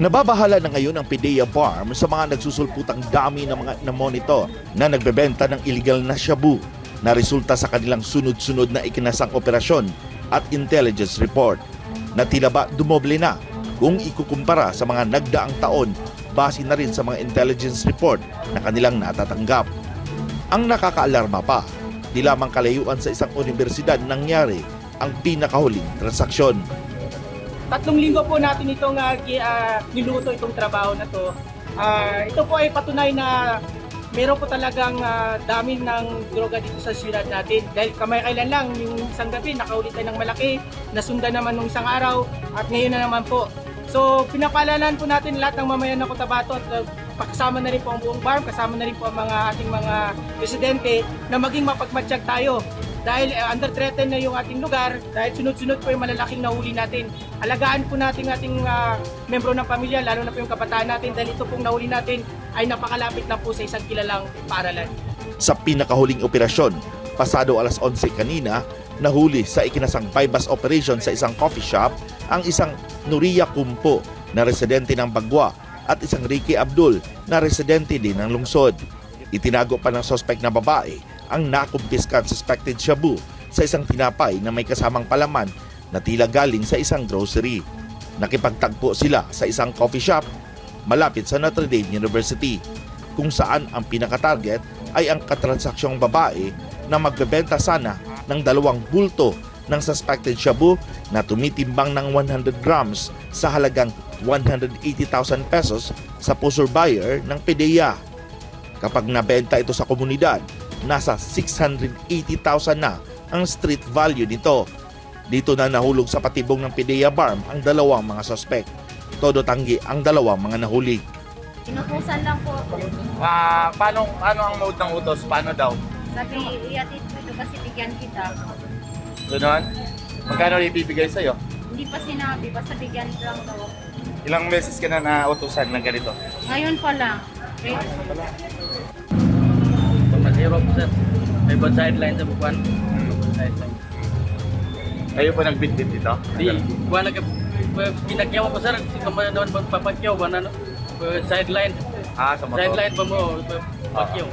Nababahala na ngayon ang PDEA Farm sa mga nagsusulputang dami ng mga na monitor na nagbebenta ng illegal na shabu na resulta sa kanilang sunod-sunod na ikinasang operasyon at intelligence report na tila ba dumoble na kung ikukumpara sa mga nagdaang taon base na rin sa mga intelligence report na kanilang natatanggap. Ang nakakaalarma pa, di lamang kalayuan sa isang universidad nangyari ang pinakahuling transaksyon. Tatlong linggo po natin itong uh, niluto itong trabaho na to. Ah, ito po ay patunay na meron po talagang ah, dami ng droga dito sa siyudad natin. Dahil kamay-kailan lang, yung isang gabi, nakaulit tayo ng malaki, nasundan naman nung isang araw, at ngayon na naman po. So, pinapalalan po natin lahat ng mamayan ng Cotabato at uh, kasama na rin po ang buong farm, kasama na rin po ang mga ating mga residente na maging mapagmatsyag tayo. Dahil uh, under threaten na yung ating lugar, dahil sunod-sunod po yung malalaking nahuli natin. Alagaan po natin ating uh, membro ng pamilya, lalo na po yung kabataan natin, dahil ito pong nahuli natin ay napakalapit na po sa isang kilalang paaralan. Sa pinakahuling operasyon, pasado alas 11 kanina, nahuli sa ikinasang bypass operation sa isang coffee shop ang isang Nuria Kumpo na residente ng Bagwa at isang Ricky Abdul na residente din ng lungsod. Itinago pa ng sospek na babae ang nakumpiskan suspected shabu sa isang tinapay na may kasamang palaman na tila galing sa isang grocery. Nakipagtagpo sila sa isang coffee shop malapit sa Notre Dame University kung saan ang pinaka-target ay ang katransaksyong babae na magbebenta sana ng dalawang bulto ng suspected shabu na tumitimbang ng 100 grams sa halagang 180,000 pesos sa pusher buyer ng PDEA. Kapag nabenta ito sa komunidad, nasa 680,000 na ang street value nito. Dito na nahulog sa patibong ng PDEA Barm ang dalawang mga suspect. Todo tanggi ang dalawang mga nahuli. Inutusan lang po. Ah, paano, paano ang mode ng utos? Paano daw? Sabi, iatid mo ito kasi bigyan kita. Ganon? Magkano ibibigay sa'yo? Hindi pa sinabi, basta bigyan lang daw. Ilang beses ka na nautusan ng ganito? Ngayon pa lang. Okay? Po sir. May bad sideline sa bukuan. Sideline. Kayo po nagbitbit dito? Di, buwan na pinakyaw ko sir. Si kamay naman papakyaw. Buwan na no. Sideline. Ah, sa motor? Sideline pa mo. Papakyaw.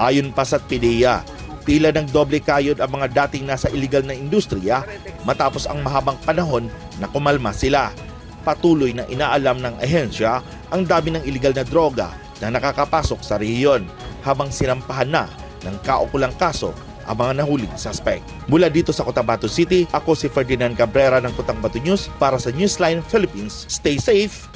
Ayon pa sa PDEA, tila ng doble kayod ang mga dating nasa illegal na industriya matapos ang mahabang panahon na kumalma sila. Patuloy na inaalam ng ahensya ang dami ng illegal na droga na nakakapasok sa rehiyon habang sinampahan na ng kaukulang kaso ang mga nahuling suspect. Mula dito sa Cotabato City, ako si Ferdinand Cabrera ng Cotabato News para sa Newsline Philippines. Stay safe!